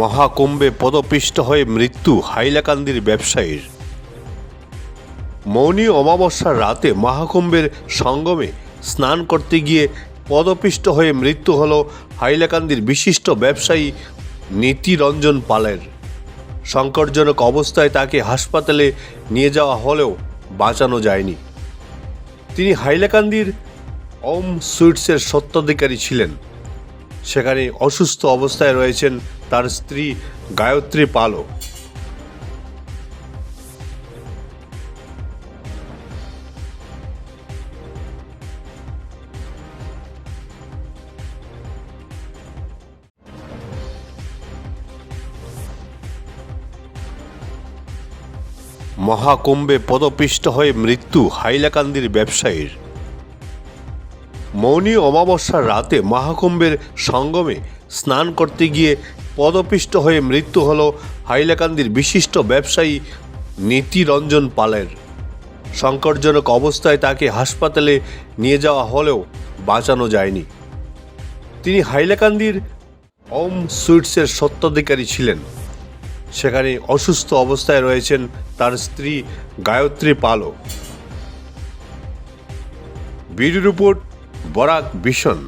মহাকুম্ভে পদপিষ্ট হয়ে মৃত্যু হাইলাকান্দির ব্যবসায়ীর। মৌনী অমাবস্যার রাতে মহাকুম্ভের সঙ্গমে স্নান করতে গিয়ে পদপিষ্ট হয়ে মৃত্যু হল হাইলাকান্দির বিশিষ্ট ব্যবসায়ী নীতিরঞ্জন পালের। সংকটজনক অবস্থায় তাকে হাসপাতালে নিয়ে যাওয়া হলেও বাঁচানো যায়নি। তিনি হাইলাকান্দির ওম সুইটসের সত্ত্বাধিকারী ছিলেন। সেখানে অসুস্থ অবস্থায় রয়েছেন তার স্ত্রী গায়ত্রী পালও মহাকুম্ভে পদপিষ্ট হয়ে মৃত্যু হাইলাকান্দির ব্যবসায়ীর। মৌনী অমাবস্যার রাতে মহাকুম্ভের সঙ্গমে স্নান করতে গিয়ে পদপিষ্ট হয়ে মৃত্যু হল হাইলাকান্দির বিশিষ্ট ব্যবসায়ী নীতিরঞ্জন পালের। সংকটজনক অবস্থায় তাকে হাসপাতালে নিয়ে যাওয়া হলেও বাঁচানো যায়নি। তিনি হাইলাকান্দির ওম সুইটসের সত্ত্বাধিকারী ছিলেন। সেখানে অসুস্থ অবস্থায় রয়েছেন তার স্ত্রী গায়ত্রী পালও। বিডি রিপোর্ট বরাক ভীষণ।